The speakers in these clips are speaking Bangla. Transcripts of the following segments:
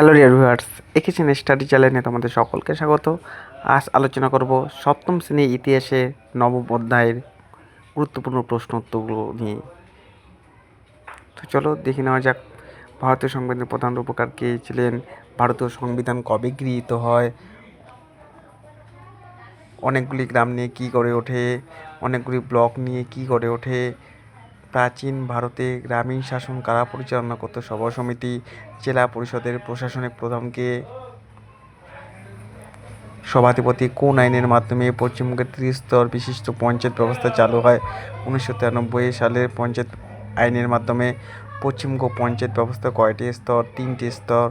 হ্যালো ডিয়ার ভিউয়ার্স একেছেন স্টাডি চ্যানেলে তোমাদের সকলকে স্বাগত। আজ আলোচনা করব সপ্তম শ্রেণির ইতিহাসে নবম অধ্যায়ের গুরুত্বপূর্ণ প্রশ্ন উত্তরগুলো নিয়ে। তো চলো দেখে নেওয়া যাক, ভারতীয় সংবিধানের প্রধান রূপকার কে ছিলেন, ভারতীয় সংবিধান কবে গৃহীত হয়, অনেকগুলি গ্রাম নিয়ে কী গড়ে ওঠে, অনেকগুলি ব্লক নিয়ে কী গড়ে ওঠে প্রাচীন ভারতে গ্রামীণ শাসন কারা পরিচালনা করত? সভা সমিতি, জেলা পরিষদের প্রশাসনিক প্রধানকে সভাধিপতি কোন আইনের মাধ্যমে পশ্চিমবঙ্গের ত্রিস্তর বিশিষ্ট পঞ্চায়েত ব্যবস্থা চালু হয়? উনিশশো তিরানব্বই সালের পঞ্চায়েত আইনের মাধ্যমে পশ্চিমবঙ্গ পঞ্চায়েত ব্যবস্থা কয়টি স্তর? তিনটি স্তর।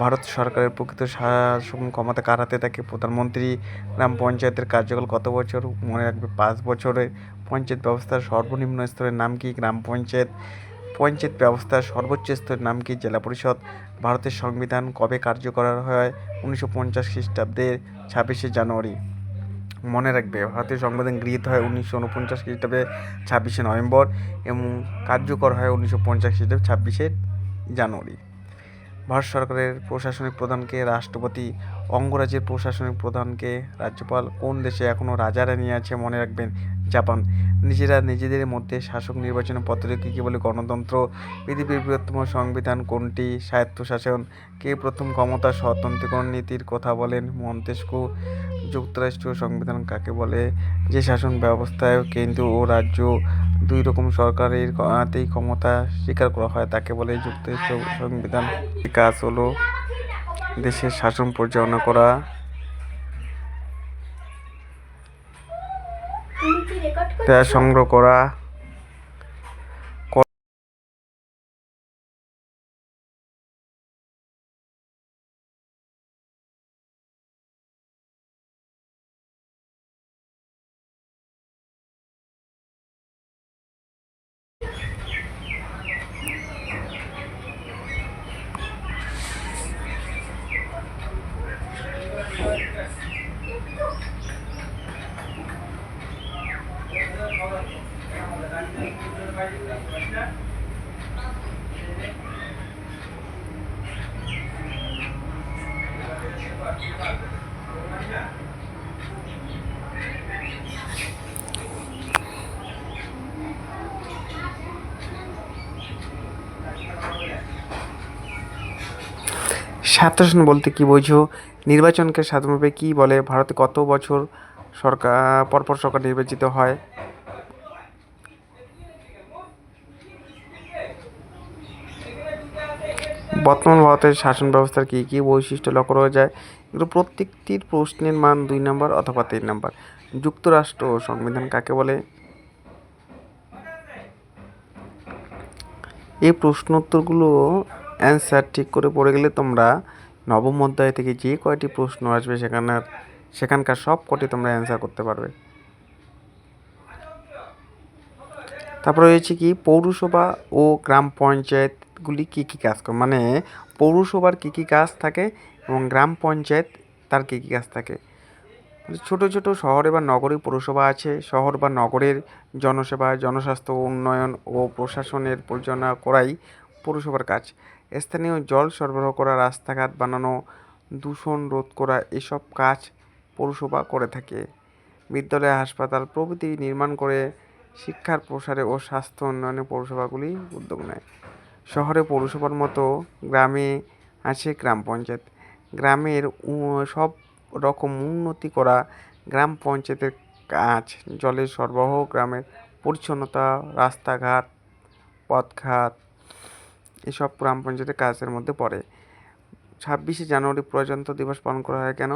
ভারত সরকারের প্রকৃত শাসন ক্ষমতা কার হাতে? থাকে প্রধানমন্ত্রী গ্রাম পঞ্চায়েতের কার্যকাল কত বছর? মনে রাখবে পাঁচ বছরে। পঞ্চায়েত ব্যবস্থার সর্বনিম্ন স্তরের নাম কি? গ্রাম পঞ্চায়েত পঞ্চায়েত ব্যবস্থার সর্বোচ্চ স্তরের নাম কি? জেলা পরিষদ, ভারতের সংবিধান কবে কার্যকর হয়? উনিশশো পঞ্চাশ খ্রিস্টাব্দের ছাব্বিশে জানুয়ারি। মনে রাখবে ভারতীয় সংবিধান গৃহীত হয় উনিশশো উনপঞ্চাশ খ্রিস্টাব্দে ছাব্বিশে নভেম্বর এবং কার্যকর হয় উনিশশো পঞ্চাশ খ্রিস্টাব্দে ছাব্বিশে জানুয়ারি। ভারত সরকারের প্রশাসনিক প্রধানকে, রাষ্ট্রপতি অঙ্গরাজ্যের প্রশাসনিক প্রধানকে, রাজ্যপাল কোন দেশে এখনও রাজারা নিয়ে আছে মনে রাখবেন? জাপান। নিজেরা নিজেদের মধ্যে শাসক নির্বাচনের পদ্ধতিকে কী বলে গণতন্ত্র, পৃথিবীর বৃহত্তম সংবিধান কোনটি, স্বায়ত্তশাসন, কে প্রথম ক্ষমতা স্বতন্ত্রীকরণ নীতির কথা বলেন মন্তেস্কু যুক্তরাষ্ট্রীয় সংবিধান কাকে বলে? যে শাসন ব্যবস্থায় কেন্দ্র ও রাজ্য দুই রকম সরকারের হাতেই ক্ষমতা স্বীকার করা হয় তাকে বলে যুক্তরাষ্ট্র সংবিধান। কাজ হলো দেশের শাসন পরিচালনা করা। সংগ্রহ কি রেকর্ড তা করছ সংগ্রহ করা স্বায়ত্তশাসন বলতে কি বোঝো? নির্বাচনকে সাধারণভাবে কি বলে? ভারতে কত বছর সরকার, পরপর সরকার নির্বাচিত হয়? বর্তমান ভারতের শাসন ব্যবস্থার কী কী বৈশিষ্ট্য লক্ষ্য করা যায়? এগুলো প্রত্যেকটির প্রশ্নের মান দুই নম্বর অথবা তিন নম্বর। যুক্তরাষ্ট্র সংবিধান কাকে বলে? এই প্রশ্ন উত্তরগুলো অ্যান্সার ঠিক করে পড়ে গেলে তোমরা নবম অধ্যায় থেকে যে কয়টি প্রশ্ন আসবে সেখানে, সেখানকার সব কটি তোমরা অ্যান্সার করতে পারবে। তারপরে রয়েছে কি, পৌরসভা ও গ্রাম পঞ্চায়েতগুলি কী কী কাজ করে? মানে পৌরসভার কী কী কাজ থাকে এবং গ্রাম পঞ্চায়েত তার কী কী কাজ থাকে? ছোট ছোট শহরে বা নগরে পৌরসভা আছে, শহর বা নগরের জনসেবা, জনস্বাস্থ্য, উন্নয়ন ও প্রশাসনের পরিচালনা করাই পৌরসভার কাজ। স্থানীয় জল সরবরাহ করা, রাস্তাঘাট বানানো, দূষণ রোধ করা এসব কাজ পৌরসভা করে থাকে। বিদ্যালয়, হাসপাতাল প্রভৃতি নির্মাণ করে শিক্ষার প্রসারে ও স্বাস্থ্য উন্নয়নে পৌরসভাগুলি উদ্যোগ নেয়। শহরে পৌরসভার মতো গ্রামে আছে গ্রাম পঞ্চায়েত। গ্রামের সব রকম উন্নতি করা গ্রাম পঞ্চায়েতের কাজ, জলের সরবরাহ, গ্রামের পরিচ্ছন্নতা, রাস্তাঘাট, পথঘাট এসব গ্রাম পঞ্চায়েতের কাজের মধ্যে পড়ে। ছাব্বিশে জানুয়ারি প্রজাতন্ত্র দিবস পালন করা হয় কেন?